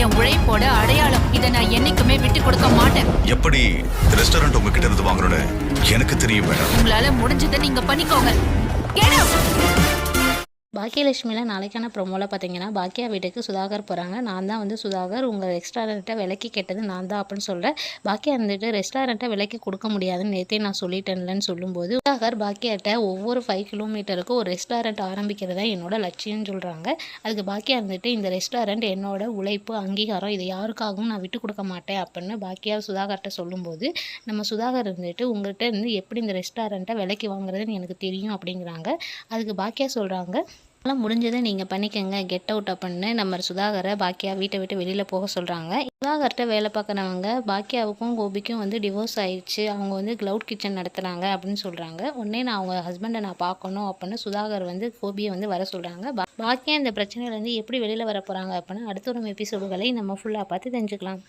என் உழைப்போட அடையாளம் இதை நான் என்னைக்குமே விட்டு கொடுக்க மாட்டேன். எப்படி ரெஸ்டாரண்ட் உங்ககிட்ட இருந்து வாங்கணும்னு எனக்கு தெரியும் மேடம் உங்களால முடிஞ்சதை நீங்க பண்ணிக்கோங்க! பாக்கியலட்சுமியில் நாளைக்கான ப்ரொமோவில் பார்த்தீங்கன்னா பாக்கியா வீட்டுக்கு சுதாகர் போகிறாங்க நான் தான் வந்து சுதாகர் உங்கள் ரெஸ்டாரண்ட்டை விலைக்கு கேட்டது நான் தான் அப்படின்னு சொல்கிறேன் பாக்கியா இருந்துட்டு ரெஸ்டாரண்ட்டை விலைக்கு கொடுக்க முடியாதுன்னு நேற்றே நான் சொல்லிட்டேன்லன்னு சொல்லும்போது சுதாகர் பாக்கியாட்ட ஒவ்வொரு ஃபைவ் கிலோமீட்டருக்கும் ஒரு ரெஸ்டாரண்ட் ஆரம்பிக்கிறதா என்னோட லட்சியம்னு சொல்கிறாங்க அதுக்கு பாக்கியா இருந்துட்டு இந்த ரெஸ்டாரண்ட் என்னோட உழைப்பு அங்கீகாரம் இதை யாருக்காகவும் நான் விட்டு கொடுக்க மாட்டேன் அப்படின்னு பாக்கியா சுதாகர்கிட்ட சொல்லும்போது நம்ம சுதாகர் இருந்துட்டு உங்கள்கிட்ட இருந்து எப்படி இந்த ரெஸ்டாரண்ட்டை விலைக்கு வாங்குறதுன்னு எனக்கு தெரியும் அப்படிங்கிறாங்க. அதுக்கு பாக்கியா சொல்கிறாங்க அதெல்லாம் முடிஞ்சதை நீங்கள் பண்ணிக்கங்க. கெட் அவுட் அப்படின்னு நம்ம சுதாகரை பாக்கியா வீட்டை விட்டு வெளியில் போக சொல்கிறாங்க சுதாகர்கிட்ட வேலை பார்க்குறவங்க பாக்கியாவுக்கும் கோபிக்கும் வந்து டிவோர்ஸ் ஆயிடுச்சு. அவங்க வந்து க்ளவுட் கிச்சன் நடத்துகிறாங்க அப்படின்னு சொல்கிறாங்க உடனே நான் அவங்க ஹஸ்பண்டை நான் பார்க்கணும் அப்படின்னு சுதாகர் வந்து கோபியை வந்து வர சொல்கிறாங்க பாக்கியா இந்த பிரச்சனையிலேருந்து எப்படி வெளியில் வர போகிறாங்க அப்படின்னு அடுத்த ஒரு எபிசோடுகளை நம்ம ஃபுல்லாக பார்த்து தெரிஞ்சுக்கலாம்.